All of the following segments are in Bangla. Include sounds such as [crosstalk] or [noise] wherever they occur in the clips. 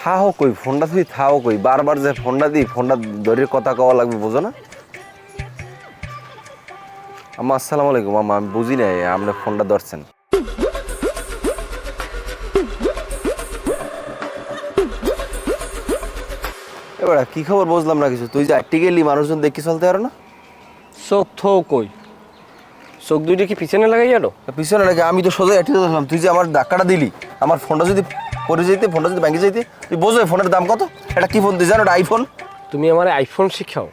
থাও কই ফোনটা তুই থাও কই বারবার যে ফোনটা দিই ফোনটা ধরে কথা কওয়া লাগবে বুঝো না? আম্মা আসসালামু আলাইকুম আম্মা আমি বুঝি নাই আপনি ফোনটা ধরছেন। এবার কি খবর? বুঝলাম না কিছু। তুই যে আটটি গেলি মানুষজন দেখি চলতে পারো না? চোখ থো কই। চোখ দুইটা কি পিছনে লাগাই জানো পিছনে লাগে আমি তো সোজা আটটি ধরলাম তুই যে আমার ধাক্কাটা দিলি আমার ফোনটা যদি পড়ে যেতে ফোনটা যদি ব্যাংকে যেতে তুই বোঝো ফোনের দাম কত? এটা কি ফোন তুই জানো এটা আইফোন তুমি আমার আইফোন শিখাও।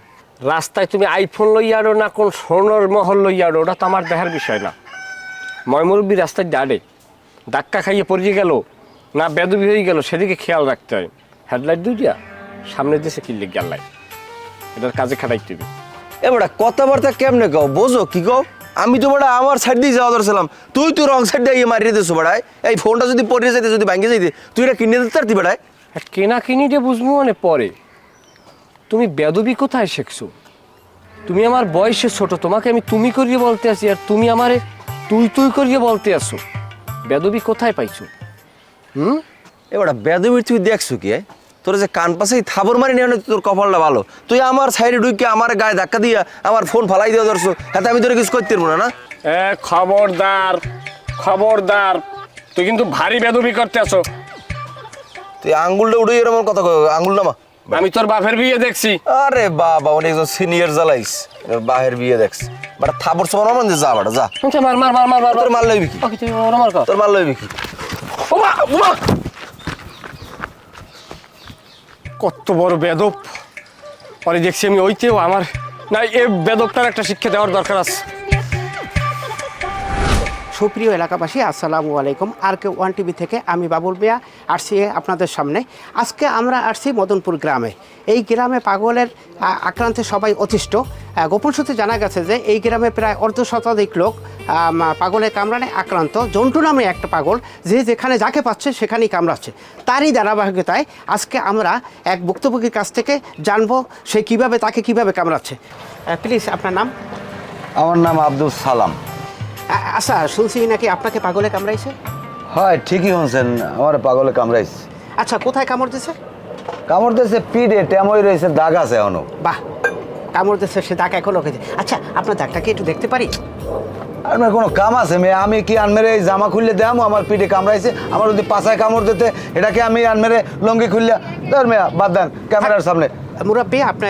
রাস্তায় তুমি আইফোন লই আরও না কোন সোনার মহল লই আরও ওটা তো আমার দেখার বিষয় না। ময়মুরব্বী রাস্তায় দাঁড়ে ধাক্কা খাইয়ে পড়িয়ে গেল না বেদবি হয়ে গেল সেদিকে খেয়াল রাখতে হয়। হেডলাইট দুইটা সামনে দেশে কিনলে গেলাই এটার কাজে খাটাই তুমি এবারে কথাবার্তা কেমনে কও? বোঝো কি কও? আমি তো বড়া আমার সাইড দিয়ে যাওয়া ধরছিলাম। তুই তো রং সাইড দিয়ে মারিয়ে দিছো বেড়ায় এই ফোনটা যদি পড়ে যেতে যদি ব্যাংকে যেতে তুই এটা কিনে দিতে পারতি বেড়ায় আর কেনা কিনিটা বুঝব মানে পরে। তুমি বেদবি কোথায় শিখছো? তুমি আমার বয়সে ছোট তোমাকে আমি তুমি করিয়ে বলতে আছি আর তুমি আমারে তুই তুই করিয়ে বলতে আসো বেদবি কোথায় পাইছো? হুম? এবারে বেদবির তুই দেখছ কি? তোর যে কান পাশেই থাবর মারি নেই তোর কপালটা ভালো। তুই আমার সাইডে ঢুকে আমার গায়ে ধাক্কা দিয়া আমার ফোন ফালাই দিয়ে ধরছো হাতে আমি তোর কিছু করতে পারব না না? এ খবরদার খবরদার তুই কিন্তু ভারী বেদবি করতে আসো তুই আঙ্গুলটা উঠে এরকম কথা আঙ্গুল নামা। আমি তোর বাপের বিয়ে দেখছি। আরে বাবা অনেক সিনিয়র জ্বালাইস বাহের বিয়ে দেখছি বাট থাবর সমান মানে যা বাড়া যা। মার মার মার মার মার। লইবি কি? আমার মার কর। তোর মাল লইবি কি? ওমা, ওমা! কত বড় বেদব। পরে দেখছি আমি ওইতেও আমার না, এ বেদবটার একটা শিক্ষা দেওয়ার দরকার আছে। সুপ্রিয় এলাকাবাসী, আসসালামু আলাইকুম। আর কে ওয়ান টিভি থেকে আমি বাবুল মিয়া আসছি আপনাদের সামনে। আজকে আমরা আসছি মদনপুর গ্রামে। এই গ্রামে পাগলের আক্রান্তে সবাই অতিষ্ঠ। গোপন সূত্রে জানা গেছে যে এই গ্রামে প্রায় অর্ধ শতাধিক লোক পাগলের কামড়ানে আক্রান্ত। জন্টু নামে একটা পাগল যে যেখানে যাকে পাচ্ছে সেখানেই কামড়াচ্ছে। তারই ধারাবাহিকতায় আজকে আমরা এক ভুক্তভোগীর কাছ থেকে জানব সে কীভাবে তাকে কীভাবে কামড়াচ্ছে। প্লিজ আপনার নাম? আমার নাম আব্দুল সালাম। আচ্ছা শুনছি নাকি আপনাকে পাগলে কামড়াইছে? হয় ঠিকই শুনছেন আমার পাগলে কামড়াইছে। আচ্ছা কোথায় কামড় দিছে? কামড় দিয়েছে পিঠে টেমই রয়েছে দাগ আছে এখনও। বাহ কামড় দিছে সে দাগ এখন আচ্ছা আপনার দাগটা কি একটু দেখতে পারি? আর মেয়ে কোনো কাম আছে মেয়ে আমি কি আনমেরে এই জামা খুললে দেয়ামো? আমার পিঠে কামড়াইছে আমার যদি পাছায় কামড় দিতে এটাকে আমি আনমেরে লঙ্গি খুললে ধর মেয়া বাদ দেন ক্যামেরার সামনে। মুরব্বী আপনি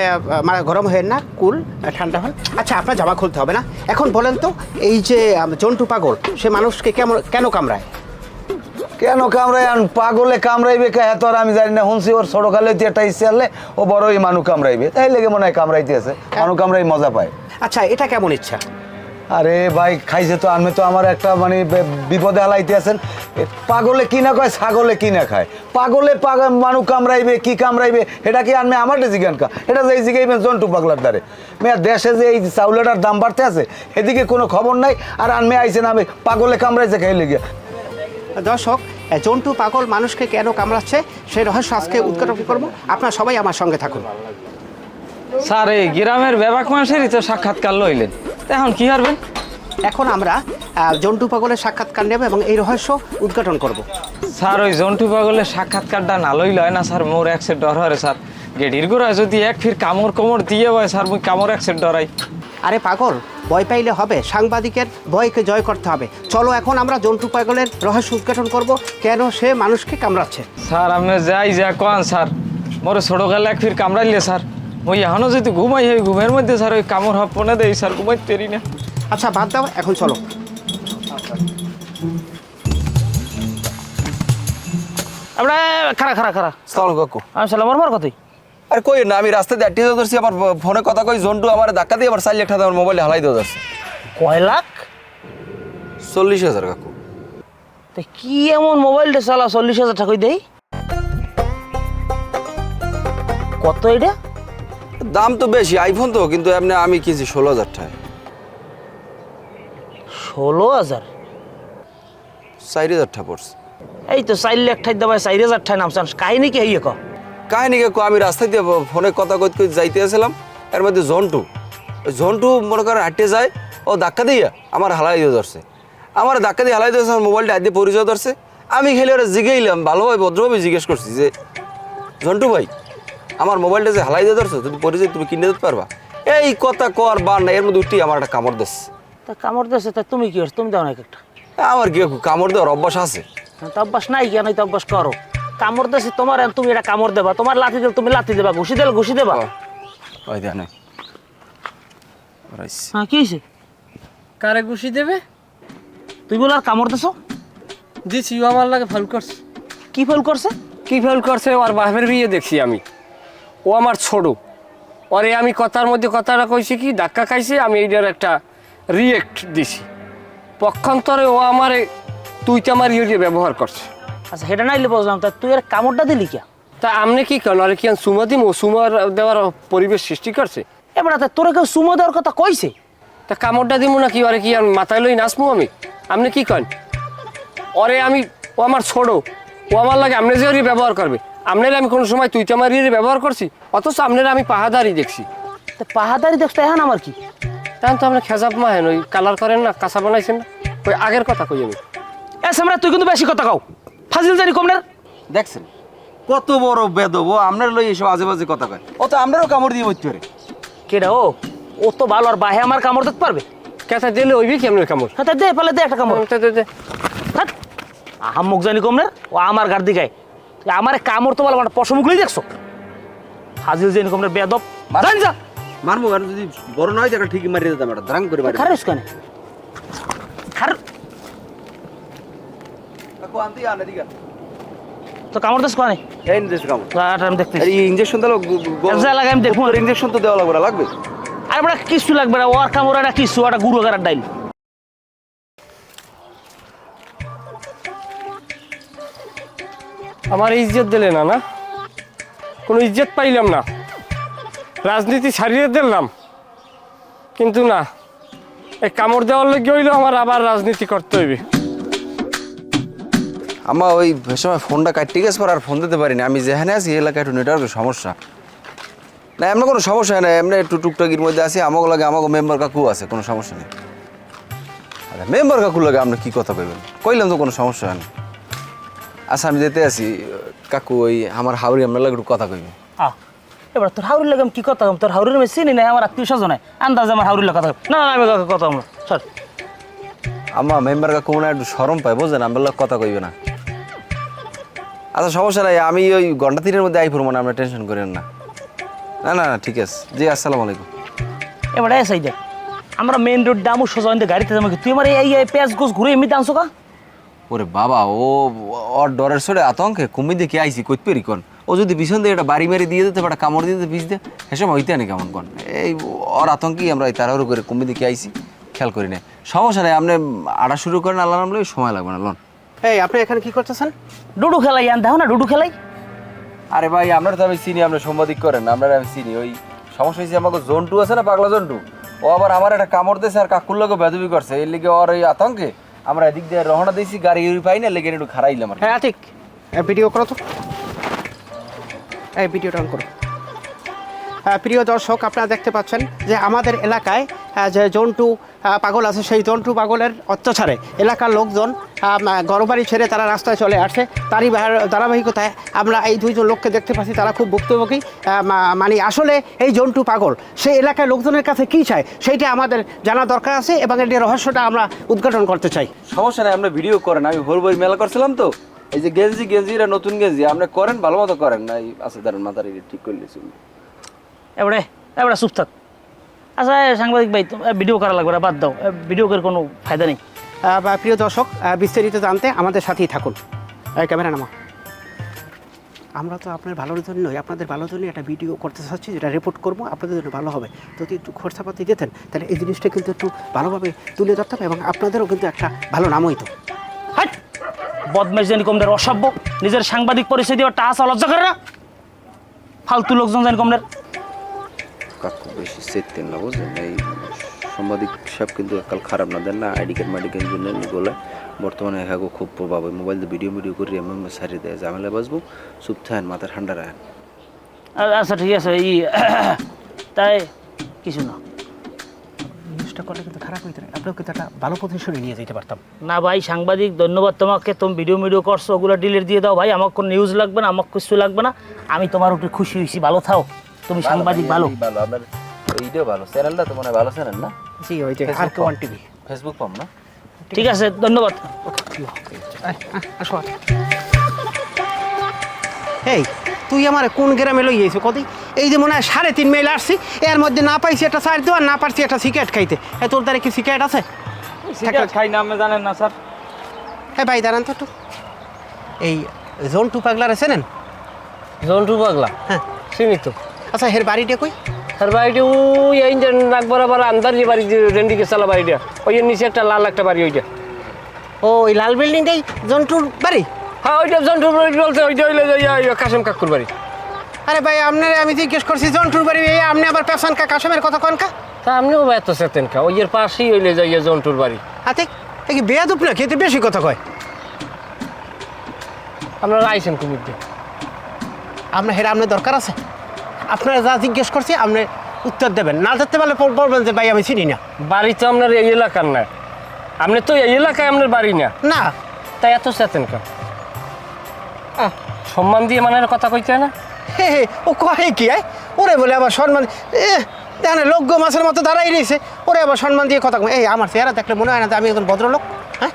মানে গরম হয়ে না কুল ঠান্ডা হন। আচ্ছা আপনার জামা খুলতে হবে না। এখন বলেন তো এই যে জন্টু পাগল সে মানুষকে কেমন কেন কামড়ায়? কেন কামড়াই আন পাগলে কামড়াইবে কে? এত আর আমি জানি না শুনছি ওর ছোটকালে একটা ইচ্ছে আনলে ও বড়ই মানু কামড়াইবে। তাই লেগে মনে হয় কামড়াইতে আছে। মানু কামড়াই মজা পায়। আচ্ছা এটা কেমন ইচ্ছা? আরে ভাই খাইছে তো আমি তো আমার একটা মানে বিপদে হালাইতে আছেন। পাগলে কি না কয় ছাগলে কি না খায়? পাগলে পাগ মানু কামড়াইবে কি কামড়াইবে এটা কি আনবে আমার জিজ্ঞান কা? এটা যে জিগাইবেন জন্টু পাগলার দ্বারে। মেয়া দেশে যে এই চাউলেটার দাম বাড়তে আছে এদিকে কোনো খবর নাই আর আনমে আইছেন আমি পাগলে কামড়াইছে খাইলে গিয়া। দর্শক জন্টু পাগল মানুষকে কেন কামড়াচ্ছে সেই রহস্য আজকে উদ্ঘাটন করব। আপনারা সবাই আমার সঙ্গে থাকুন। স্যার এই গ্রামের ব্যাপক মানুষেরই তো সাক্ষাৎকার লইলেন। এখন কি হারবেন এখন আমরা জন্টু পাগলের সাক্ষাৎকার নেব এবং এই রহস্য উদ্ঘাটন করব। স্যার ওই জন্টু পাগলের সাক্ষাৎকারটা না লইল হয় না স্যার মোর একসেট ডর হরে স্যার। গেডির গোড়ায় যদি এক ফির কামড় কোমর দিয়ে হয় স্যার মুই কামড় একসেট ডরাই। আরে পাগল ভয় পাইলে হবে সাংবাদিকের ভয়কে জয় করতে হবে। চলো এখন আমরা জন্টু পাগলের রহস্য উদ্ঘাটন করব কেন সে মানুষকে কামড়াচ্ছে। স্যার আপনি যাই যা কন স্যার। মোর ছোটকালে এক ফির কামড়াইলে স্যার। মুই এখনও যদি ঘুমাই হয় ঘুমের মধ্যে স্যার ওই কামড় হপনে দেই স্যার ঘুমাই পেরি না। আচ্ছা বাদ দাও এখন চলো। আমরা খারা খারা খারা সালাম কাকু আমি সালাম আমার কথাই আর কই না আমি রাস্তাতে আটটি ধরছি আমার ফোনে কথা কই জন্টু আমার ধাক্কা দিয়ে আমার চার লাখ টাকা আমার মোবাইলে হালাই দিয়ে ধরছে কয় লাখ? চল্লিশ হাজার কাকু। তা কি এমন মোবাইলটা চালা চল্লিশ হাজার টাকা দেই? কত এটা? দাম তো বেশি আইফোন তো কিন্তু এমনি আমি কিনছি ষোলো হাজার টাকা। ষোলো হাজার? চার হাজার টাকা পড়ছে। এই তো চার লাখ ঠাই দেবাই চার হাজার ঠাই নামছান কাহিনী কি হইয়ে ক? কাহিনি কাকু আমি রাস্তায় দিয়ে ফোনে কথা কইতে কইতে যাইতে আসলাম এর মধ্যে জন্টু। জন্টু মনে করেন হাঁটতে যায় ও ধাক্কা দিয়ে আমার হালাই দিয়ে ধরছে। আমার ধাক্কা দিয়ে হালাই দিয়েছে আমার মোবাইলটা হাত দিয়ে পরিচয় ধরছে। আমি খেলে ওরা জিগেইলাম ভালোভাবে ভদ্রভাবে জিজ্ঞেস করছি যে ঝন্টু ভাই আমার মোবাইলটা যে হালাই দিয়ে ধরছো তুমি পরে যাই তুমি কিনে দিতে পারবা। এই কথা কর বার না এর মধ্যে উঠি আমার একটা কামড় দিস তা কামড় দিয়েছে তা তুমি কি করছ? তুমি দাও না একটা। আমার কি কামড় দেওয়ার অভ্যাস আছে? তো অভ্যাস নাই কেন? তো অভ্যাস করো। কামড় দিয়েছে তোমার আর তুমি এটা কামড় দেবা। তোমার লাথি দিলে তুমি লাথি দেবা ঘুষি দিলে ঘুষি দেবা। ওই দেখ নাই হ্যাঁ কি হয়েছে কারে ঘুষি দেবে? তুই বলে আর কামড় দিছো? দিছি ও আমার লাগে ফল করছে। কি ফেল করছে? কি ফেল করছে? ওর বাপের বিয়ে দেখছি আমি। ও আমার ছোড়ো। ওরে আমি কথার মধ্যে কথাটা কইছি কি ধাক্কা খাইছে আমি এইটার একটা রিয়েক্ট দিছি। পক্ষান্তরে ও আমার তুই তো আমার ইয়ে ব্যবহার করছে। আচ্ছা সেটা নাইলে বুঝলাম তা তুই আর কামড়টা দিলি কে? তা আপনি কি করেন আরে কি আমি সুমা দিম? ও সুমার দেওয়ার পরিবেশ সৃষ্টি করছে। এবার তা তোরা কেউ সুমো দেওয়ার কথা কইছে? তা কামড়টা দিব না কি? আরে কি আমি মাথায় লই নাচবো আমি? আপনি কি করেন ওরে আমি ও আমার ছোড়ো। ও আমার লাগে আপনি যে ব্যবহার করবে। আপনার আমি কোনো সময় তুই তো ইয়ে ব্যবহার করছি অথচ আপনার আমি পাহাদারি দেখছি। তা পাহাদারি দেখতে এখন আমার কি? তখন তো আপনি খেজাব মাহেন ওই কালার করেন না কাঁচা বানাইছেন না ওই আগের কথা কই আমি? এ সামরা তুই কিন্তু বেশি কথা কও। ফাজিল জানি কমনের দেখছেন? কত বড় বেদব আপনার লই এসব আজে বাজে কথা কয়। ও তো আপনারও কামড় দিয়ে বইতে পারে। কেডা ও? ও তো ভালো আর বাহে আমার কামড় দেখতে পারবে? কেঁচা দিলে ওইবি কেমন কামড়? হ্যাঁ তা দে পালে দে একটা কামড়। দে, দে, দে। হাট আহাম্মক জানি কমনের ও আমার গার দিকায় আমার কামড় তো বলো আমার পশমুখলেই দেখছ? হাজিল জানি কমনের বেদব জান যা। যদি বড় নয় দেখা ঠিকই মারিয়ে দিতাম এটা দ্রাং করে মারি খারিস কেন? খার কাকু আনতে আনে দিগা তো কামড় দেশ কোনে এই নিদেশ কামড়। আমি এই ইনজেকশন দিলো যা লাগে আমি দেখব। ইনজেকশন তো দেওয়া লাগবে না, লাগবে? আর বড় কিছু লাগবে না ওর কামড় একটা কিছু একটা গুঁড়ো করার ডাইল। আমার ইজ্জত দিলে না না? কোনো ইজ্জত পাইলাম না। রাজনীতি ছাড়িয়ে দিলাম। কিন্তু না, এই কামড় দেওয়ার লোক হইলেও আমার আবার রাজনীতি করতে হইবে। আমার ওই সময় ফোনটা কাটতে গেছে পর আর ফোন দিতে পারিনি। আমি যেখানে আছি এলাকায় একটু নেটওয়ার্কের সমস্যা। না, এমন কোনো সমস্যা নেই। এমনি একটু টুকটাকির মধ্যে আছি। আমাকে লাগে আমাকে মেম্বার কাকু আছে, কোনো সমস্যা নেই। মেম্বার কাকু লাগে আপনি কি কথা কইবেন? কইলাম তো কোনো সমস্যা হয় না। আচ্ছা আমি যেতে আছি। কাকু ওই আমার হাউরি আপনার লাগে একটু কথা কইবেন আহ এবার তোর হাউরির লাগে কি কথা? তোর হাউরির আমি চিনি নাই আমার আত্মীয় স্বজন আন্দাজ আমার হাউরির লাগে কথা। না না আমি কথা আমরা স্যার আমার মেম্বার কাকু মনে একটু সরম পায় বুঝলেন আমার লাগে কথা কইবে না। আচ্ছা সমস্যা নাই আমি ওই ঘণ্টা তিনের মধ্যে আই পড়ব না আপনার টেনশন করেন না। না না না ঠিক আছে। জি আসসালামু আলাইকুম। এবার এস দেখ আমরা মেইন রোড দামু সোজা গাড়িতে যাব তুই আমার এই পেঁয়াজ গোস ঘুরে এমনি আনছো কা? ওরে বাবা ও ওর ডরের সরে আতঙ্কে কুমি দেখে আইসি কইত পেরি কোন? ও যদি পিছন দিয়ে একটা বাড়ি মেরে দিয়ে দিতে একটা কামড় দিয়ে দিতে পিছ দিয়ে হেসব হইতে না কেমন কোন? এই ওর আতঙ্কেই আমরা এই তাড়াহুড়ো করে কুমি দেখে আইসি খেয়াল করি না সমস্যা নেই আপনি আড়া শুরু করেন আল্লাহ নামলে সময় লাগবে না লন। এই আপনি এখানে কি করতেছেন? ডুডু খেলাই আন দেখো না ডুডু খেলাই। আরে ভাই আপনার তো আমি চিনি আপনি সাংবাদিক করেন আপনার আমি চিনি ওই সমস্যা হয়েছে আমাকে জন্টু আছে না পাগলা জন্টু? ও আবার আমার একটা কামড় দিয়েছে আর কাকুর লোকে বেদবি করছে এর লিগে ওর ওই আতঙ্কে আমরা এদিক দিয়ে রহনা দিয়েছি, গাড়ি পাই না, লেগে একটু খারাইলাম আর। হ্যাঁ ঠিক। ভিডিও করো তো। এই ভিডিওটা অন করো। হ্যাঁ প্রিয় দর্শক, আপনারা দেখতে পাচ্ছেন যে আমাদের এলাকায় যে জন্টু পাগল আছে সেই জন্টু পাগলের অত্যাচারে এলাকার লোকজন গরবাড়ি ছেড়ে তারা রাস্তায় চলে আসছে তারই ধারাবাহিকতায় আমরা এই দুইজন লোককে দেখতে পাচ্ছি তারা খুব ভুক্তভোগী। মা- মানে আসলে এই জন্টু পাগল সেই এলাকায় লোকজনের কাছে কী চায় সেইটা আমাদের জানা দরকার আছে এবং এর রহস্যটা আমরা উদ্ঘাটন করতে চাই। সমস্যা নাই আপনি ভিডিও করেন আমি হরবই মেলা করছিলাম তো। এই যে গেঞ্জি গেঞ্জি এটা নতুন গেঞ্জি আপনি করেন ভালো মতো করেন। না এই আছে দাঁড়ান মাথার ঠিক করলে চলবে। এবারে এবারে চুপ থাক। আচ্ছা সাংবাদিক ভাই ভিডিও করা লাগবে বাদ দাও। ভিডিও করে কোনো ফায়দা নেই। প্রিয় দর্শক বিস্তারিত জানতে আমাদের সাথেই থাকুন। ক্যামেরা নামা আমরা তো আপনার ভালোর জন্যই আপনাদের ভালোর জন্যই একটা ভিডিও করতে চাচ্ছি যেটা রিপোর্ট করব আপনাদের জন্য ভালো হবে। যদি একটু খরচাপাতি দিতেন তাহলে এই জিনিসটা কিন্তু একটু ভালোভাবে তুলে ধরতাম এবং আপনাদেরও কিন্তু একটা ভালো নাম হইতো। বদমাইশ জানি কমদের অসভ্য। নিজের সাংবাদিক পরিচয় দিয়ে টাকা লজ্জা করে না। ফালতু লোকজন জানি কমদের। কাকু বেশি সেটতেন না বুঝলেন? এই সাংবাদিক সব কিন্তু কাল খারাপ না দেন না আইডি কার্ড মাইডি জন্য গোলা বর্তমানে একাগো খুব প্রভাব ওই মোবাইল দিয়ে ভিডিও ভিডিও করে এমন সারিয়ে দেয়। ঝামেলা বাঁচবো চুপ থাকেন মাথা ঠান্ডা রাখেন। আচ্ছা ঠিক আছে ই [coughs] তাই কিছু না। কাজটা করলে কিন্তু খারাপ হইতে পারে আপনাকে কিন্তু একটা ভালো পজিশনে নিয়ে যেতে পারতাম। না ভাই সাংবাদিক ধন্যবাদ তোমাকে। তুমি ভিডিও মিডিও করছ ওগুলো ডিলিট দিয়ে দাও ভাই। আমার কোনো নিউজ লাগবে না আমার কিছু লাগবে না। আমি তোমার উপরে খুশি হয়েছি ভালো থাও। তুমি সাংবাদিক ভালো ভালো? আপনার এইটাও ভালো চ্যানেলটা তো মনে ভালো চ্যানেল না? জি ওই যে আর কে ওয়ান টিভি ফেসবুক পাম না? ঠিক আছে ধন্যবাদ। আসো এই তুই আমার কোন গ্রামে লই গেছো কদি? এই যে মনে হয় সাড়ে তিন মাইল আসছি এর মধ্যে না পাইছি একটা সাইড দেওয়া না পারছি একটা সিগারেট খাইতে। হ্যাঁ তোর দ্বারা কি সিগারেট আছে? সিগারেট খাই না আপনি জানেন না স্যার। হ্যাঁ ভাই দাঁড়ান তো একটু। এই জোন টু পাগলার আছে নেন জন্টু পাগলা? হ্যাঁ। চিনি তো আচ্ছা হের বাড়িটা কই? আর বাড়িটি ওই এই যে নাক বরাবর আন্দার যে বাড়ি যে রেন্ডিকে চালা বাড়িটা ওই নিচে একটা লাল একটা বাড়ি ওইটা। ও ওই লাল বিল্ডিংটাই জন্টুর বাড়ি? হ্যাঁ ওইটা জন্টুর বাড়ি বলতে ওইটা হইলে যে কাশেম কাকুর বাড়ি। আরে ভাই আপনার আমি জিজ্ঞেস করছি জন্টুর বাড়ি এই আপনি আবার পেছন কা কাশেমের কথা কন কা? তা আপনিও এত চেতেন কা ওই এর পাশেই হইলে যাইয়া জন্টুর বাড়ি। হাতে কি বেয়া দুপ না খেতে বেশি কথা কয়। আপনারা আইসেন কুমির দিয়ে আপনার হেরা আপনার দরকার আছে? আপনারা যা জিজ্ঞেস করছি আপনি উত্তর দেবেন। না ধরতে পারলে পর- বলবেন যে ভাই আমি চিনি না। বাড়ি তো আপনার এই এলাকার না। আপনি তো এই এলাকায় আপনার বাড়ি না। না। তাই এত চেতেন কা আহ, সম্মান দিয়ে মানে কথা কইতে না? হে হে ও কহে কি আয়? ওরে বলে আবার সম্মান এ দেখেন লোক মাছের মতো দাঁড়াই রয়েছে ওরে আবার সম্মান দিয়ে কথা কয়। এই আমার চেহারা দেখলে মনে হয় না যে আমি একজন ভদ্রলোক? হ্যাঁ?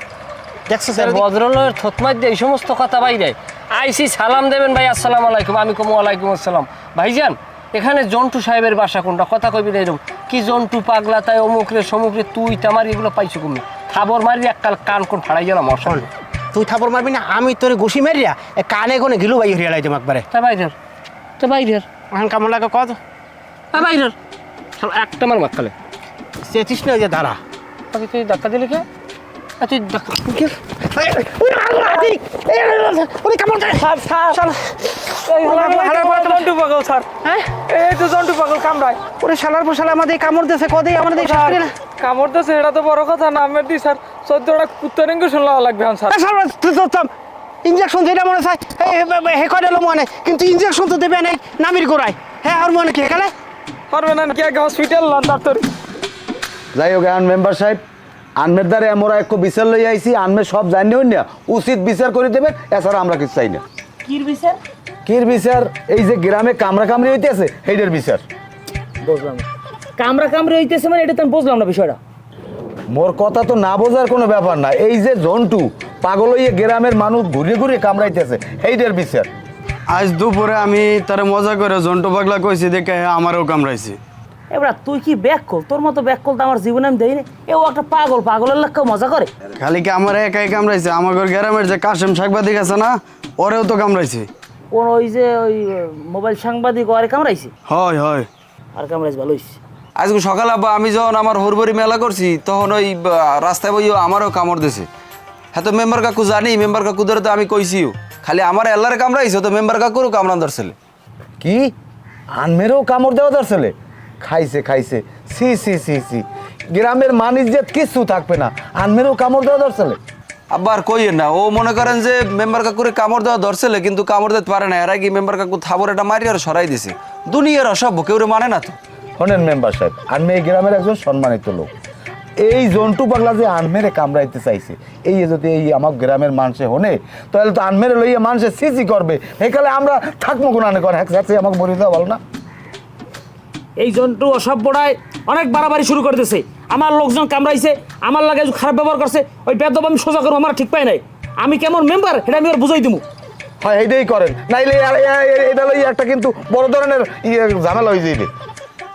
দেখছ দিয়ে? ভদ্রলোকের থতমার দিয়ে এই সমস্ত কথা বাইরে আইসি সালাম দেবেন ভাই আসসালামু আলাইকুম। আমি কমু আলাইকুম আসসালাম। ভাইজান এখানে জন্টু সাহেবের বাসা কোনটা? কথা কইবি না এরকম। কি জন্টু পাগলা তাই অমুক রে সমুক রে তুই তামার এগুলো পাইছো কমে? খাবর মারি এককাল কান কোন ফাড়াই গেলাম অসল তুই থাপড় মারবি না আমি তোরে ঘুষি মারিয়া এ কানে কোনে গিলু ভাই হরিয়া লাইতে একবারে। তা বাইরের তা বাইরের। এখন কেমন লাগে কত? তা বাইরের। একটা মার মাখালে চেতিস না যে দাঁড়া। তুই ধাক্কা দিলি কে? তুই ধাক্কা জন্টু পাগল স্যার। হ্যাঁ? এই তো জন্টু পাগল কামড়ায়। ওরে শালার পোশাল আমাদের কামড় দিয়েছে কামড় তো বড় কথা না আমি দি স্যার চোদ্দটা কুত্তর ইঞ্জেকশন লাগা লাগবে এখন স্যার। ইঞ্জেকশন যেটা মনে চাই হে কয় দিল মনে কিন্তু ইঞ্জেকশন তো দেবে নাই নামির গোড়ায়। হ্যাঁ আর মনে কি কালে পারবে না কি হসপিটাল লন ডাক্তার যাই হোক মেম্বার সাহেব আনমের দ্বারা আমরা এক বিচার লই আইছি আনমে সব জানি হই না উচিত বিচার করে দেবেন এছাড়া আমরা কিছু চাই না। কির বিচার? কির বিচার? এই যে গ্রামে কামড়া কামড়ি হইতেছে সেইটার বিচার। বুঝলাম। না। কামড়া হইতেছে মানে এটা তো আমি বুঝলাম না বিষয়টা। মোর কথা তো না বোঝার কোনো ব্যাপার না। এই যে জন্টু পাগল হইয়ে গ্রামের মানুষ ঘুরে ঘুরে কামড়াইতেছে সেইটার বিচার। আজ দুপুরে আমি তার মজা করে জন্টু পাগলা কইছি দেখে আমারও কামড়াইছে। এবার তুই কি ব্যাক কল তোর মতো ব্যাক কল তো আমার জীবনে আমি দেইনি। এ ও একটা পাগল পাগলের লোক মজা করে? খালি কি আমার একাই কামড়াইছে? আমার গ্রামের যে কাশেম সাংবাদিক আছে না ওরেও তো কামড়াইছে। কোন ওই যে ওই মোবাইল সাংবাদিক আরে কামড়াইছে? হয় হয়। আর কামড়াইছে ভালো হইছে। আজকে সকালে আব্বা আমি যখন আমার হরবরি মেলা করছি তখন ওই রাস্তায় বইও আমারও কামড় দিছে। হ্যাঁ তো মেম্বার কাকু জানি মেম্বার কাকু ধরে তো আমি কইছিও। খালি আমার এল্লারে কামড়াইছে তো মেম্বার কাকুরও কামড়ান ধরছিল কি? আনমেরও কামড় দেওয়া ধরছিলে খাইছে খাইছে। সি সি সি সি। গ্রামের মানুষ যে কিচ্ছু থাকবে না। আনমেরও কামড় দেওয়া ধরছিলে আবার কইয়েন না ও মনে করেন যে মেম্বার কাকুরে কামড় দেওয়া ধরছিল কিন্তু কামড় দিতে পারে না। এরা কি মেম্বার কাকু থাবর এটা মারি আর সরাই দিছে। দুনিয়ার অসভ্য কেউ মানে না তো। শোনেন মেম্বার সাহেব আনমে এই গ্রামের একজন সম্মানিত লোক। এই জন্টু পাগলা যে আনমেরে কামড়াইতে চাইছে এই যে যদি এই আমার গ্রামের মানুষে হনে তাহলে তো আনমেরে লইয়ে মানুষে সিসি করবে। এখানে আমরা থাকব কোন করে হ্যাঁ আমাকে বলে দেওয়া ভালো না। এই জন্তু অসভ্যটায় অনেক বাড়াবাড়ি শুরু করে দিছে। আমার লোকজন কামড়াইছে আমার লাগে খারাপ ব্যবহার করছে ওই বেদব আমি সোজা করব আমার ঠিক পাই নাই। আমি কেমন মেম্বার এটা আমি ওর বুঝাই দিমু। হয় এইটাই করেন। নাইলে এটা লইয়ে একটা কিন্তু বড় ধরনের ইয়ে ঝামেলা হয়ে যাবে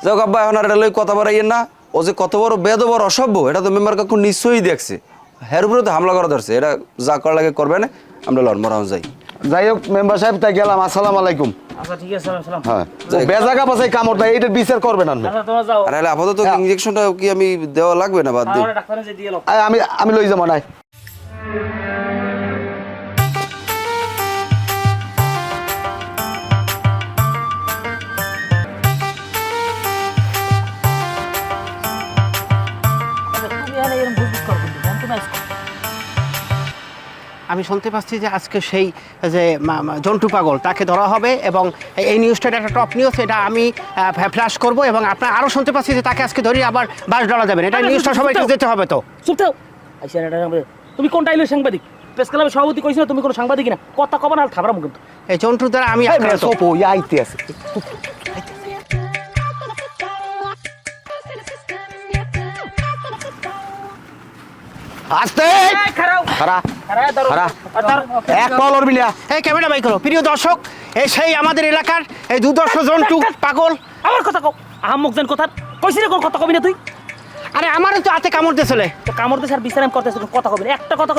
যাক আব্বা এখন আর এটা লই কথা বাড়াইয়েন না। ও যে কত বড় বেদ বড় অসভ্য এটা তো মেম্বার কাকু নিশ্চয়ই দেখছে। হের উপরে তো হামলা করা ধরছে এটা যা করা লাগে করবে না। আমরা লড় মরাও যাই। যাই হোক মেম্বার সাহেব তাই গেলাম। আসসালাম আলাইকুম। আচ্ছা ঠিক আছে সালাম সালাম হ্যাঁ। বেজাগা পাশাই কামড় দেয় এইটার বিচার করবেন আনবে আচ্ছা আর হলে আপাতত ইঞ্জেকশনটা কি আমি দেওয়া লাগবে না বাদ দিই আমি আমি লই যাব নাই। আমি শুনতে পাচ্ছি যে আজকে সেই যে জন্টু পাগল তাকে ধরা হবে এবং এই নিউজটা একটা টপ নিউজ এটা আমি ফ্ল্যাশ করব এবং আপনার আরও শুনতে পাচ্ছি যে তাকে আজকে ধরে আবার বাস ধরা যাবেন এটা নিউজটা সবাইকে যেতে হবে তো। তুমি কোন টাইলের সাংবাদিক? প্রেস ক্লাবের সভাপতি কইছিল তুমি কোনো সাংবাদিক না কথা কবা না থাবরাম কিন্তু। এই জন্টু দ্বারা আমি। সোপো আইতে আছে। আস্তে! খারাও এই ক্যামেরা বাই করো প্রিয় দর্শক এই সেই আমাদের এলাকার এই দুদর্শ জন্টু পাগল। আমার কথা কও। কথা কইছিস রে কোন কথা কবি না তুই? আরে আমারও তো হাতে কামড় দিয়েছিলে তো কামড় দিস আর বিশ্রাম করতেছ কথা কবি একটা কথা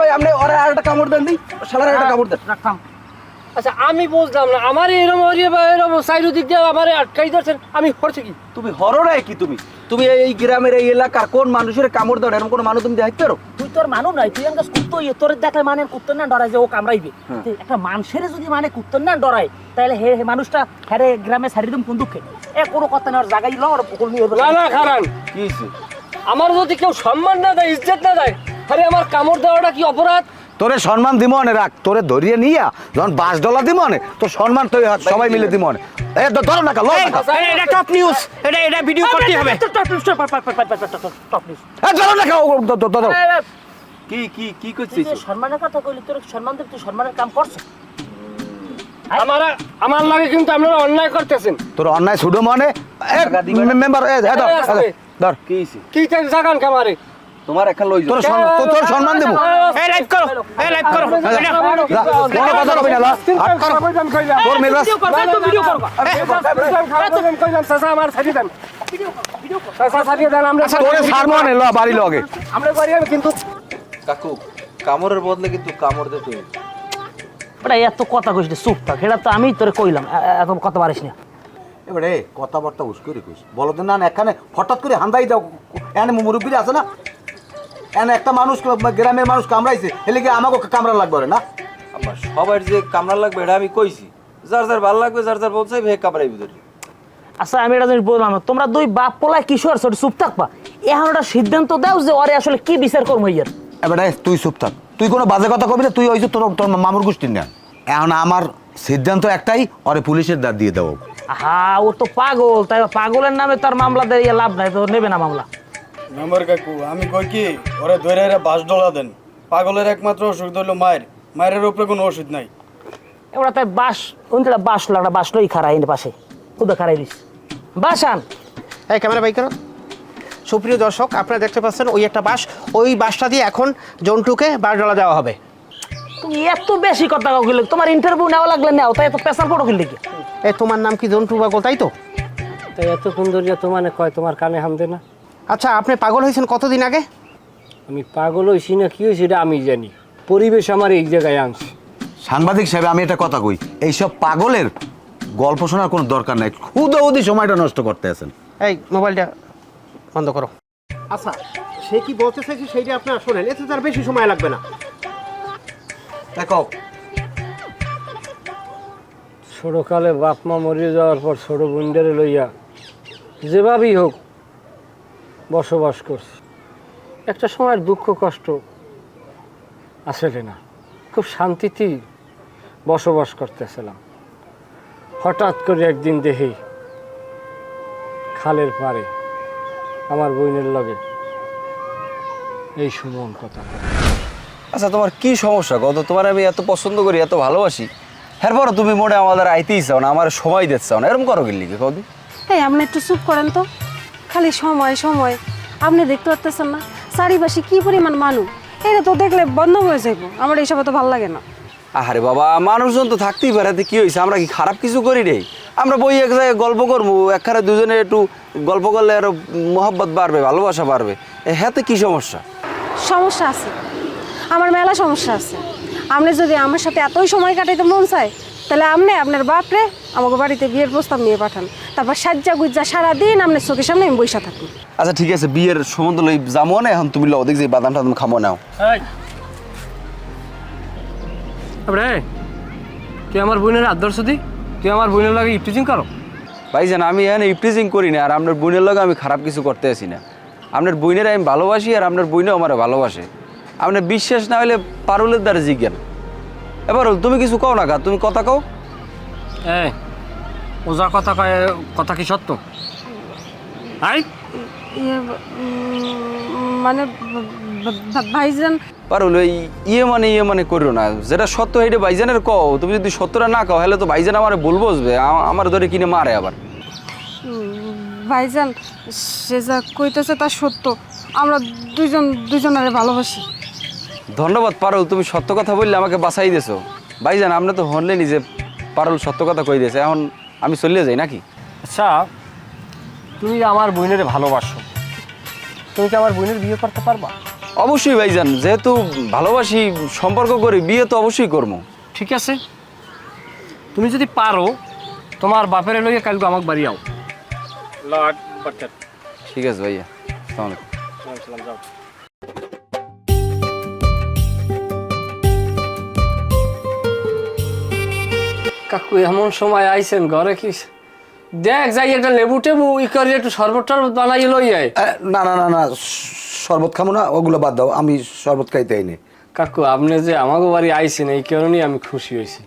ভাই আপনি ওরা কামড় দেন দি শালার একটা কামড় দেন। রাখতাম আচ্ছা আমি বুঝলাম না। আমার এরম হরিয়ে বা এরম সাইড দিক দিয়ে আমার আটকাই ধরছেন। আমি করছি কি? তুমি হরো নাই কি তুমি? তুমি এই গ্রামের এই এলাকার কোন মানুষের কামড় দাও এরকম কোন মানুষ তুমি দেখতে পারো? তুই তোর মানু নাই তুই আমাকে কুত্তো ইয়ে তোর দেখলে মানে কুত্তো না ডরাই যে ও কামড়াইবে। তো একটা মানুষের যদি মানে কুত্তো না ডরাই তাহলে হে হে মানুষটা হ্যারে গ্রামে সারিদম কোন দুঃখে এ কোনো কথা না ওর জায়গায় ল ওর পুকুর নিয়ে না না খারান কি? আমার যদি কেউ সম্মান না দেয় ইজ্জত না দেয় আরে আমার কামড় দেওয়াটা কি অপরাধ? তোরে সম্মান দিব অনে রাখ। তোরে ধরিয়ে নিয়া যখন বাস ডলা দিব অনে তো সম্মান তো সবাই মিলে দিব অনে এ তো ধরো না কা লো এই, না কা। এই, এটা টপ নিউজ এটা এটা ভিডিও করতে হবে। এ ধরো না কা ও, দ- দ- ধরো। কি কি কি করছিস সম্মানের কথা কইলি তোর সম্মান দেব তুই সম্মানের কাম করছ। আমার আমার লাগে কিন্তু আপনারা অন্যায় করতেছেন। তোর অন্যায় ছুডো মনে মেম্বার এ এ ধর, এ ধর, ধর। কি কি জাগান কামারে তোমার এখন লই তোর তোর- সম্মান দেবো এই লাইভ করো এই লাইভ করো কোনো কথা কবি না লা। হাট কর। তোর মেজাজ ভিডিও কর আমার ছাড়িয়ে দেন চাচা ছাড়িয়ে দেন আমরা তোরে সারমো নে ল বাড়ি লগে আমরা বাড়ি আমি কিন্তু কাকু কামড়ের বদলে কিন্তু কামড় দে তুই ওটা এত কথা কইস না, চুপ থাক এটা তো আমি তোরে কইলাম এত কথা পারিস না এবারে কথাবার্তা হুস করে কইস বলো তো না এখানে হঠাৎ করে হান্দাই দাও এখানে মুরব্বীরা আছে না এখানে একটা মানুষ গ্রামের মানুষ কামড়াইছে এলে কি আমাকে কামড়া লাগবে না? আমার সবার যে কামড়া লাগবে এটা আমি কইছি। যার যার ভালো লাগবে যার যার বলছে ভে কামড়াই ভিতরে। আচ্ছা আমি এটা জিনিস বললাম তোমরা দুই বাপ পোলায় কিশোর ছোট চুপ থাকবা। এখন একটা সিদ্ধান্ত দাও যে ওরে আসলে কি বিচার করব ইয়ার এবারে তুই চুপ থাক। তুই কোনো বাজে কথা কবি না তুই ওই যে তোর তোর মামুর গোষ্ঠীর না। এখন আমার সিদ্ধান্ত একটাই ওরে পুলিশের দাঁত দিয়ে দেবো। হা ও তো পাগল। তাই পাগলের নামে তার মামলা দিয়ে লাভ নাই তো নেবে না মামলা। মেম্বার কাকু আমি কই কি ওরে ধরে এরা বাস ডলা দেন। পাগলের একমাত্র ওষুধ হলো মায়ের। মায়ের উপরে কোনো ওষুধ নাই। এবার তাই বাস ওইটা বাস লাগা বাস লই খারাই এনে পাশে। খুদা খারাই দিস। বাস আন। এই ক্যামেরা বাই করো। সুপ্রিয় দর্শক আপনারা দেখতে পাচ্ছেন ওই একটা বাস ওই বাসটা দিয়ে এখন জন্টুকে বাস ডলা দেওয়া হবে। তুমি এত বেশি কথা কইলে তোমার ইন্টারভিউ নেওয়া লাগলে নাও তাই এত পেশাল পড়ো কিনলে কি? এ তোমার নাম কি জন্টু পাগল তাই তো? তাই এত সুন্দর তো মানে কয় তোমার কানে হামদে না। আচ্ছা আপনি পাগল হয়েছেন কতদিন আগে? আমি পাগল হয়েছি না কি হয়েছি এটা আমি জানি। পরিবেশ আমার এই জায়গায় আনছে। সাংবাদিক সাহেব আমি এটা কথা কই। এইসব পাগলের গল্প শোনার কোনো দরকার নাই। খুদা ওদি সময়টা নষ্ট করতে আছেন। এই মোবাইলটা বন্ধ করো। আচ্ছা সে কি বলতে চাইছে সেইটা আপনারা শোনেন। এতে তার বেশি সময় লাগবে না। দেখো ছোটকালে বাপ মা মরে যাওয়ার পর ছোট বোনদের লইয়া যেভাবেই হোক বসবাস করছি। একটা সময়ের দুঃখ কষ্ট আসলে না। খুব শান্তিতেই বসবাস করতেছিলাম। হঠাৎ করে একদিন দেখি খালের পারে আমার বোনের লগে এই সুমন কথা আচ্ছা তোমার কি সমস্যা কত তোমার আমি এত পছন্দ করি এত ভালোবাসি। এরপর তুমি মোটে আমাদের আইতেই চাও না আমার সময় দিতে চাও না। এরকম করো গেলি কদি এই আপনি একটু চুপ করেন তো। খালি সময় সময়। আপনি দেখতে পারতেছেন না। চারিপাশে কি পরিমাণ মানুষ? এটা তো দেখলে বন্ধ হয়ে যাইব। আমার এইসব তো ভালো লাগে না। আরে বাবা মানুষজন তো থাকতেই পারে। কি হয়েছে আমরা কি খারাপ কিছু করি রে আমরা বই এক জায়গায় গল্প করব একখানে দুজনে একটু গল্প করলে আরও মহব্বত বাড়বে ভালোবাসা বাড়বে। হাতে কি সমস্যা? সমস্যা আছে। আমার মেলা সমস্যা আছে। আপনি যদি আমার সাথে এতই সময় কাটাইতে মন চায় তাহলে আপনি আপনার বাপরে আমাকে বাড়িতে বিয়ের প্রস্তাব নিয়ে পাঠান। তারপর সাজ্জা গুজ্জা সারাদিন আপনার চোখের সামনে আমি বৈশা থাকি আচ্ছা ঠিক আছে বিয়ের সম্বন্ধ লই যাব না এখন তুমি লও দেখ যে বাদাম টাদাম খামো নাও রে তুই আমার বোনের আদর্শ দি? তুই আমার বোনের লাগে ইফটিজিং করো। ভাইজান আমি এখানে ইফটিজিং করি না আর আপনার বোনের লগে আমি খারাপ কিছু করতে আসি না। আপনার বইনের আমি ভালোবাসি আর আপনার বইনেও আমার ভালোবাসে। আপনি বিশ্বাস না হলে পারুলের দ্বারা জিজ্ঞান এবার তুমি কিছু কও না কা তুমি কথা কও। এই ওজা কথা কয় কথা কি সত্য? আই? ইয়ে, মানে ভাইজান পারুল ওই ইয়ে মানে ইয়ে মানে করিও না। যেটা সত্য হেঁটে ভাইজানের কও। তুমি যদি সত্যটা না কও তাহলে তো ভাইজান আমার ভুল বসবে আমার ধরে কিনে মারে আবার। ভাইজান সে যা কইতেছে তা সত্য। আমরা দুজন দুজনের ভালোবাসি। ধন্যবাদ পারুল তুমি সত্য কথা বললে আমাকে বাঁচাই দিয়েছ। ভাইজান আপনি তো হনলেনি যে পারুল সত্য কথা কই দিয়েছে। এখন আমি চলে যাই নাকি? আচ্ছা তুমি আমার বোনের ভালোবাসো। তুমি কি আমার বোনের বিয়ে করতে পারবা? অবশ্যই ভাইজান যেহেতু ভালোবাসি সম্পর্ক করি বিয়ে তো অবশ্যই করব। ঠিক আছে। তুমি যদি পারো তোমার বাপের লইয়ে কালকে আমাকে বাড়ি আও। ঠিক আছে ভাইয়া আসসালামু আলাইকুম। যাও। কাকু এমন সময় আইছেন ঘরে কি? দেখ যাই একটা লেবু টেবু ই করে একটু শরবত টরবত বানাই লই আয়। না না না না শরবত খাব না ওগুলো বাদ দাও আমি শরবত খাইতে আইনি। কাকু আপনি যে আমাকে বাড়ি আইছেন এই কারণেই আমি খুশি হয়েছি।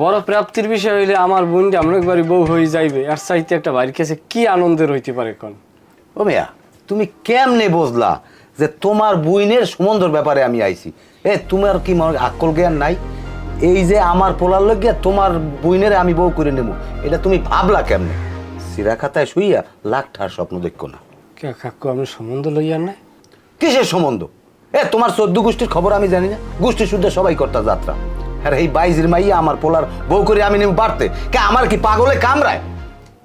বড় প্রাপ্তির বিষয় হইলে আমার বোনটা আমরা বাড়ি বউ হয়ে যাইবে আর চাইতে একটা বাড়ির কাছে কি আনন্দের হইতে পারে কোন ও মেয়া তুমি কেমনে বুঝলা যে তোমার বুইনের সম্বন্ধর ব্যাপারে আমি আইছি? এ তোমার কি মনে আকল জ্ঞান নাই? এই যে আমার পোলার লগে তোমার বুইনের আমি বউ করে নেব এটা তুমি ভাবলা কেমনে? সিরা খাতায় শুইয়া লাখ ঠার স্বপ্ন দেখো না। কে কাকু আপনি সম্বন্ধ লইয়ার নাই? কিসের সম্বন্ধ? এ তোমার চোদ্দ গোষ্ঠীর খবর আমি জানি না। গোষ্ঠী শুদ্ধ সবাই কর্তা যাত্রা। আর এই বাইজির মাইয়া আমার পোলার বউ করে আমি নেব বাড়তে। কে আমার কি পাগলে কামড়ায়?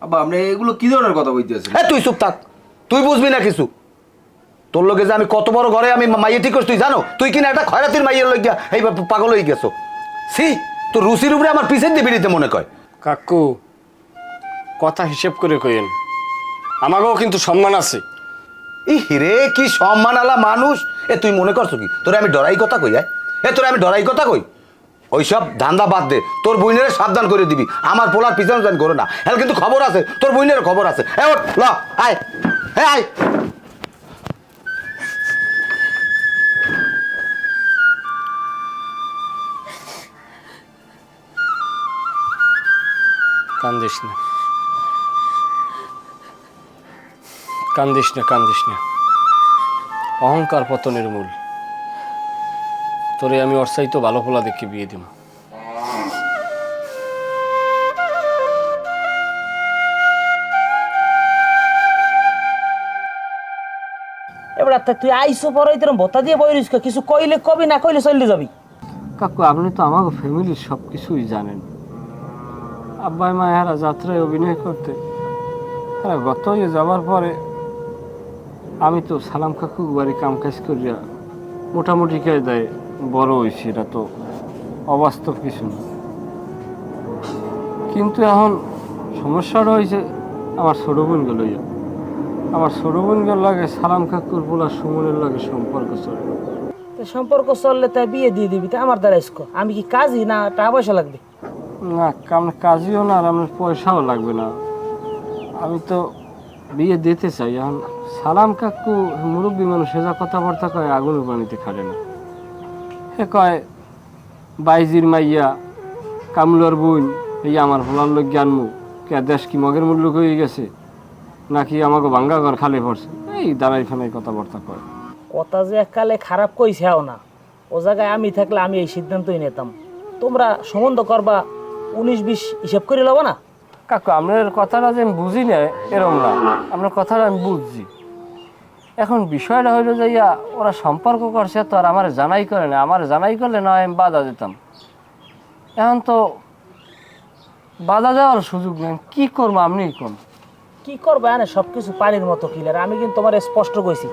আব্বা আপনি এগুলো কি ধরনের কথা বলতেছেন হ্যাঁ তুই চুপ থাক। তুই বুঝবি না কিছু। তোর লোকে যে আমি কত বড় ঘরে আমি মাইয়ে ঠিক করছি তুই জানো? তুই কিনা একটা খয়রাতির মাইয়ের লইয়া এই পাগল হয়ে গেছো। সি তোর রুচির উপরে আমার পিছের দিয়ে বেরিতে মনে কয়। কাকু কথা হিসেব করে কইেন আমাকেও কিন্তু সম্মান আছে। ই হিরে কি সম্মান আলা মানুষ। এ তুই মনে করছ কি? তোরে আমি ডরাই কথা কই আয়? এ তোরে আমি ডরাই কথা কই? ওইসব ধান্দা বাদ দে। তোর বইনের সাবধান করে দিবি। আমার পোলার পিছনে জান করো না। হ্যাঁ কিন্তু খবর আছে। তোর বইনের খবর আছে। হ্যাঁ ল আয়। হ্যাঁ আয়। কান্দিস না। কান্দিস না কান্দিস না। অহংকার পতনের মূল। তোরে আমি অর্চাইতো ভালো ফোলা দেখে বিয়ে দিব এবার তুই আইসো পরে তোর ভত্তা দিয়ে বইরিস কে? কিছু কইলে কবি না কইলে চলে যাবি। কাকু আপনি তো আমাকে ফ্যামিলির সব কিছুই জানেন। আব্বাই মায়েরা যাত্রায় অভিনয় করতে। হ্যাঁ গত হয়ে যাওয়ার পরে আমি তো সালাম কাকু বাড়ি কাম কাজ করিয়া মোটামুটি দেয়, বড় হয়েছি এটা তো অবাস্তব কিছু না। কিন্তু এখন সমস্যাটা হয়েছে আমার ছোটো বোনকে লইয়া। আমার ছোটো বোনকে লাগে সালাম কাকুর বলা সুমনের লাগে সম্পর্ক চলে। সম্পর্ক চললে তাই বিয়ে দিয়ে দিবি, তা আমার দ্বারা আমি কি কাজই না টাকা পয়সা লাগবে? না, কাম, কাজীও না আর আমার পয়সাও লাগবে না। আমি তো বিয়ে দিতে চাই, এখন সালাম কাকু মুরব্বী মানুষ সেজা কথাবার্তা কয় আগুনের পানিতে খাটে না। সে কয়, বাইজির মাইয়া কামলার বোন, এই আমার ভোলার লোক জ্ঞানমু কে দেশ কি মগের মূল্য হয়ে গেছে? নাকি আমাকে ভাঙ্গা ঘর খালি পড়ছে? এই দাঁড়াই ফানাই কথাবার্তা কয়। কথা যে এককালে খারাপ কইছে না। ও জায়গায় আমি থাকলে আমি এই সিদ্ধান্তই নিতাম। তোমরা সম্বন্ধ করবা উনিশ বিশ হিসাব করে লব না? কাকু আপনার কথাটা যে আমি বুঝি না এরম না। আপনার কথাটা আমি বুঝছি। এখন বিষয়টা হইল যে ইয়া ওরা সম্পর্ক করছে তো আর আমার জানাই করে না। আমার জানাই করলে না আমি বাধা দিতাম। এখন তো বাধা দেওয়ার সুযোগ নেই। কি করব আপনি কোন কি করবা না সব কিছু পানির মতো কিলার আমি কিন্তু তোমার স্পষ্ট কইছি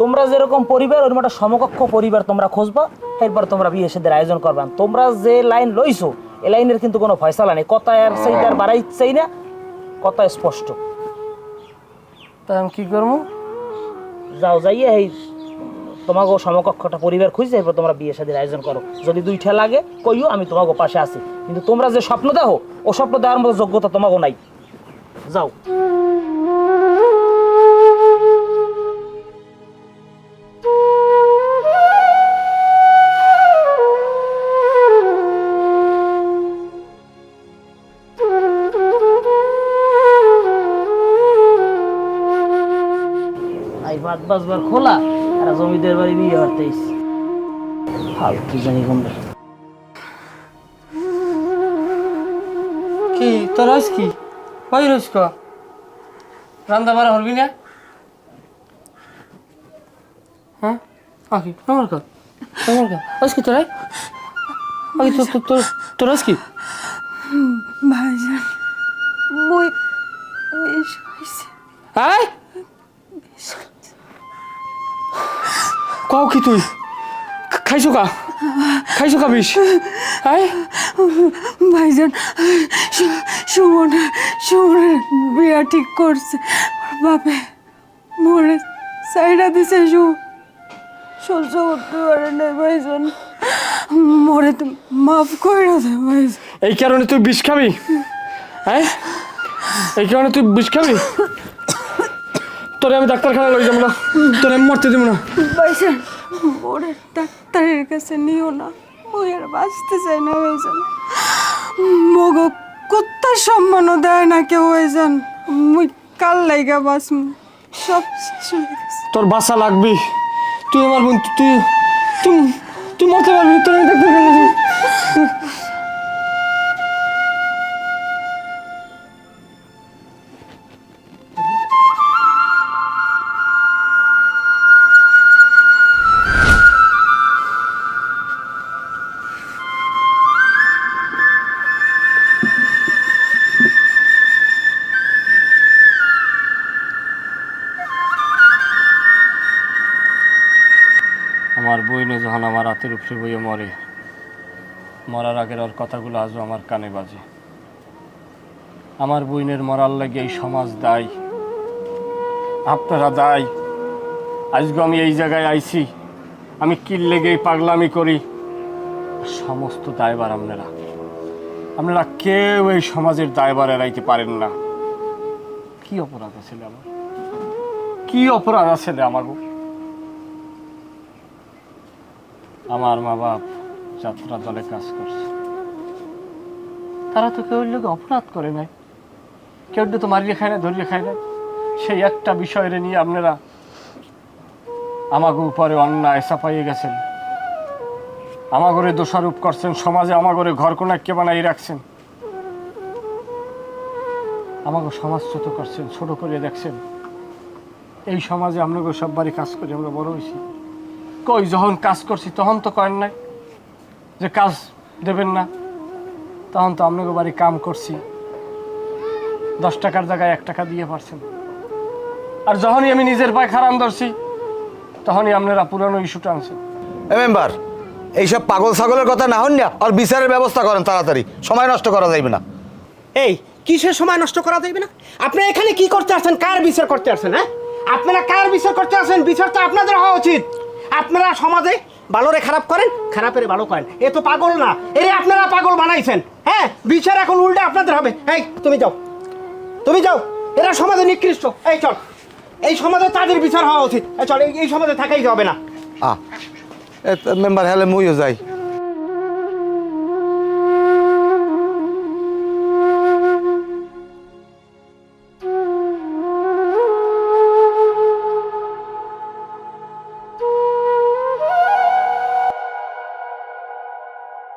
তোমরা যেরকম পরিবার ওরকম একটা সমকক্ষ পরিবার তোমরা খুঁজবা। এরপর তোমরা বিয়ে সাদের আয়োজন করবা। তোমরা যে লাইন লইছো এই লাইনের কিন্তু কোনো ফয়সালা নেই। কথা আর সেই তার বাড়াই চাই না কথা স্পষ্ট। তা আমি কি করব? যাও যাইয়ে এই তোমাকে সমকক্ষটা পরিবার খুঁজে এরপর তোমরা বিয়ে সাদের আয়োজন করো। যদি দুইটা লাগে কইও আমি তোমাকে পাশে আছি। কিন্তু তোমরা যে স্বপ্ন দেখো ও স্বপ্ন দেওয়ার মতো যোগ্যতা তোমাকে নাই। যাও। বাসবার খোলা আর জমিদের বাড়ি বিয়ে করতেইস ফালতু জানি কি তোর রস কি? কই রস ক? রান্দা বাড়া হরবি না? হ্যাঁ? আকি আমার কা? আমার কা? তোর আকি তোর তোর তোর তোর কি? ভাইজান বই বেশ হয়েছে হ্যাঁ তুই? খাইছো কা? খাইছো কা বিষ? ভাইজান সুমন সুমনের বিয়া ঠিক করছে। বাপে মরে সাইডা দিছে সু সহ্য করতে পারে না ভাইজান। মরে তো মাফ করে দে ভাইজান। এই কারণে তুই বিষ খাবি? হ্যাঁ এই কারণে তুই বিষ খাবি? তোরে আমি ডাক্তারখানা লই যাব না। তোরে আমি মরতে দেবো না। ভাইজান ওরে ডাক্তারের কাছে নিও না। ওই আর বাঁচতে চাই না ভাইজান মগ, কুত্তার সম্মানও দেয় না কেউ ভাইজান মুই কাল লাইগা বাস সব তোর বাসা লাগবি। তুই আমার বোন তুই তুই তুই মরতে পারবি তোর আমি যাব আমার উপরে বইয়ে মরে। মরার আগের ওর কথাগুলো আজও আমার কানে বাজে। আমার বইনের মরার লাগে এই সমাজ দায়। আপনারা দায়। আজকে আমি এই জায়গায় আইছি। আমি কিল লেগে পাগলামি করি। সমস্ত দায়বার আপনারা। আপনারা কেউ এই সমাজের দায়বার এড়াইতে পারেন না। কি অপরাধ আছে আমার? কি অপরাধ আছে আমার? আমার মা বাপ যাত্রা দলে কাজ করছে। তারা তো কেউ লোক অপরাধ করে নাই। কেউ তো মারিয়ে খায় না ধরিয়ে খায় না সেই একটা বিষয়ের নিয়ে আপনারা আমাকে উপরে অন্যায় চাপাইয়ে গেছেন। আমাগরে দোষারোপ করছেন, সমাজে আমাগরে ঘর কে বানাই রাখছেন। আমাকে সমাজ ছোট করছেন, ছোট করে দেখছেন। এই সমাজে আপনাকে সব বাড়ি কাজ করে আমরা বড় হয়েছি। কই যখন কাজ করছি তখন তো করেন নাই। যে কাজ দেবেন না তখন তো আপনাকে বাড়ি কাম করছি। দশ টাকার জায়গায় এক টাকা দিয়ে পারছেন। আর যখনই আমি নিজের পায়ে খারাপ ধরছি তখনই আপনারা পুরানো ইস্যুটা আনছেন। এ মেম্বার এইসব পাগল ছাগলের কথা না হন না আর বিচারের ব্যবস্থা করেন তাড়াতাড়ি। সময় নষ্ট করা যাইবে না। এই কিসের সময় নষ্ট করা যাবে না? আপনারা এখানে কি করতে আসছেন? কার বিচার করতে আসছেন হ্যাঁ? আপনারা কার বিচার করতে আসছেন? বিচার তো আপনাদের হওয়া উচিত। আপনারা সমাজে ভালোরে খারাপ করেন, খারাপের ভালো করেন। এ তো পাগল না। এরে আপনারা পাগল বানাইছেন। হ্যাঁ বিচার এখন উল্টে আপনাদের হবে। এই, তুমি যাও। তুমি যাও। এরা সমাজে নিকৃষ্ট। এই, চল। এই সমাজে তাদের বিচার হওয়া উচিত। এই, চল, এই- সমাজে থাকাই যাবে না। আ মেম্বার হলে মুইও যাই।